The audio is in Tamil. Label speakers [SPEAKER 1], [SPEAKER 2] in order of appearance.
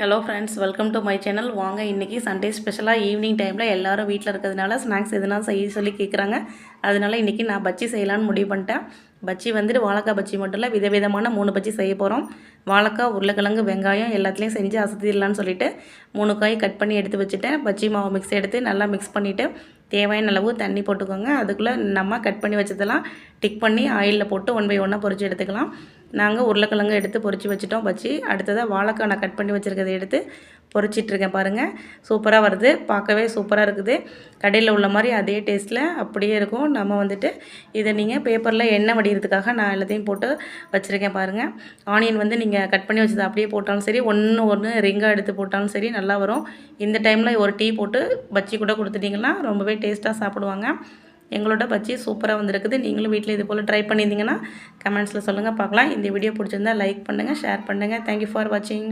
[SPEAKER 1] Hello friends welcome to my channel வாங்க இன்றைக்கி சண்டே ஸ்பெஷலாக ஈவினிங் டைமில் எல்லாரும் வீட்டில் இருக்கிறதுனால ஸ்நாக்ஸ் எதுனா செய்ய சொல்லி கேட்குறாங்க அதனால இன்றைக்கி நான் பஜ்ஜி செய்யலான்னு முடிவு பண்ணிட்டேன். பஜ்ஜி வந்துட்டு வாழைக்காய் பஜ்ஜி மட்டும் இல்லை விதவிதமான மூணு பஜ்ஜி செய்ய போகிறோம் வாழைக்காய் உருளைக்கிழங்கு வெங்காயம் எல்லாத்துலேயும் செஞ்சு அசத்திடலான்னு சொல்லிட்டு மூணு காய் கட் பண்ணி எடுத்து வச்சுட்டேன். பஜ்ஜி மாவு மிக்ஸ் எடுத்து நல்லா மிக்ஸ் பண்ணிவிட்டு தேவையான அளவு தண்ணி போட்டுக்கோங்க. அதுக்குள்ளே நம்ம கட் பண்ணி வச்சதெல்லாம் டிக் பண்ணி ஆயிலில் போட்டு ஒன் பை ஒன்னாக பொறிச்சு எடுத்துக்கலாம். நாங்கள் உருளைக்கிழங்கு எடுத்து பொரிச்சு வச்சுட்டோம். வச்சு அடுத்ததாக வாழைக்காய் நான் கட் பண்ணி வச்சுருக்கதை எடுத்து பொறிச்சிட்ருக்கேன் பாருங்கள் சூப்பராக வருது. பார்க்கவே சூப்பராக இருக்குது. கடையில் உள்ள மாதிரி அதே டேஸ்ட்டில் அப்படியே இருக்கும். நம்ம வந்துட்டு இதை நீங்கள் பேப்பரில் எண்ணெய் வடிகிறதுக்காக நான் எல்லாத்தையும் போட்டு வச்சுருக்கேன் பாருங்கள் ஆனியன் வந்து நீங்கள் கட் பண்ணி வச்சதை அப்படியே போட்டாலும் சரி ஒன்று ஒன்று ரிங்காக எடுத்து போட்டாலும் சரி நல்லா வரும். இந்த டைமில் ஒரு டீ போட்டு பச்சி கூட கொடுத்துட்டிங்கன்னா ரொம்பவே டேஸ்ட்டாக சாப்பிடுவாங்க. எங்களோட பஜ்ஜி சூப்பராக வந்திருக்குது. நீங்களும் வீட்டில் இது போல் ட்ரை பண்ணியிருந்தீங்கன்னா கமெண்ட்ஸில் சொல்லுங்கள் பார்க்கலாம். இந்த வீடியோ பிடிச்சிருந்தா லைக் பண்ணுங்கள் ஷேர் பண்ணுங்கள் தேங்க்யூ ஃபார் வாட்சிங்